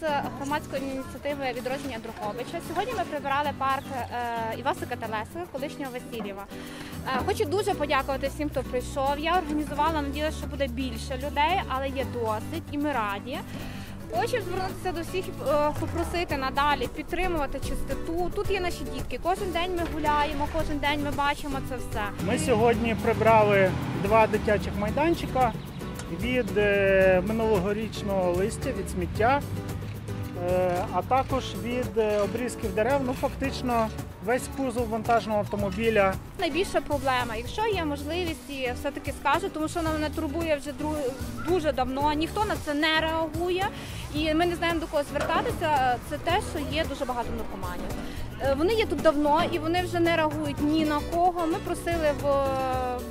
з громадської ініціативи відродження Друховича. Сьогодні ми прибирали парк е, Івасика Телесика, колишнього Васильєва. Е, Хочу дуже подякувати всім, хто прийшов. Я організувала, надіялася, що буде більше людей, але є досить, і ми раді. Хочу звернутися до всіх, е, попросити надалі підтримувати чистоту. Тут є наші дітки. Кожен день ми гуляємо, кожен день ми бачимо це все. Ми сьогодні прибрали два дитячих майданчика від минулогорічного листя, від сміття, а також від е, обрізків дерев. Ну, фактично, весь кузов вантажного автомобіля Найбільша проблема, якщо є можливість, і все-таки скажу, тому що вона мене турбує вже дуже давно. Ніхто на це не реагує, і ми не знаємо до кого звертатися. Це те, що є дуже багато наркоманів. Е, Вони є тут давно і вони вже не реагують ні на кого. Ми просили в е,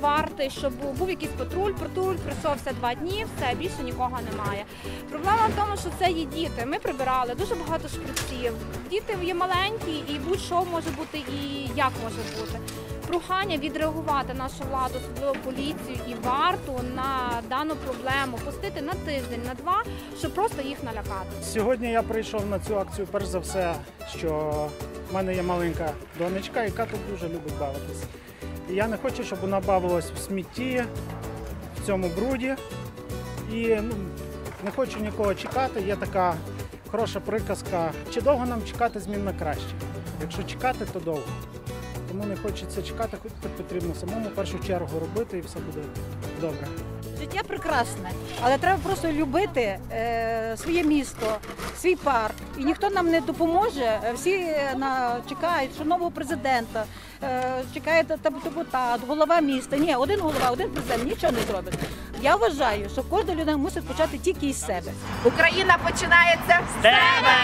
варти, щоб був, якийсь патруль. Патруль прийшовся два дні, все більше нікого немає. Проблема в тому, що це є діти. Ми прибирали дуже багато шприців. Діти є маленькі, і будь-що може бути, і як може бути. Прохання відреагувати нашу владу, особливо поліцію і варту на дану проблему, пустити на тиждень, на два, щоб просто їх налякати. Сьогодні я прийшов на цю акцію, перш за все, що в мене є маленька донечка, яка тут дуже любить бавитися. Я не хочу, щоб вона бавилась в смітті, в цьому бруді. І ну, не хочу нікого чекати. Є така хороша приказка. Чи довго нам чекати змін на краще? Якщо чекати, то довго. Тому не хочеться чекати, хоч потрібно самому в першу чергу робити і все буде добре. Життя прекрасне, але треба просто любити е, своє місто, свій парк. І ніхто нам не допоможе. Всі е, на, чекають, що нового президента, е, чекає та- та- депутат, голова міста. Ні, один голова, один президент нічого не зробить. Я вважаю, що кожна людина мусить почати тільки із себе. Україна починається з тебе!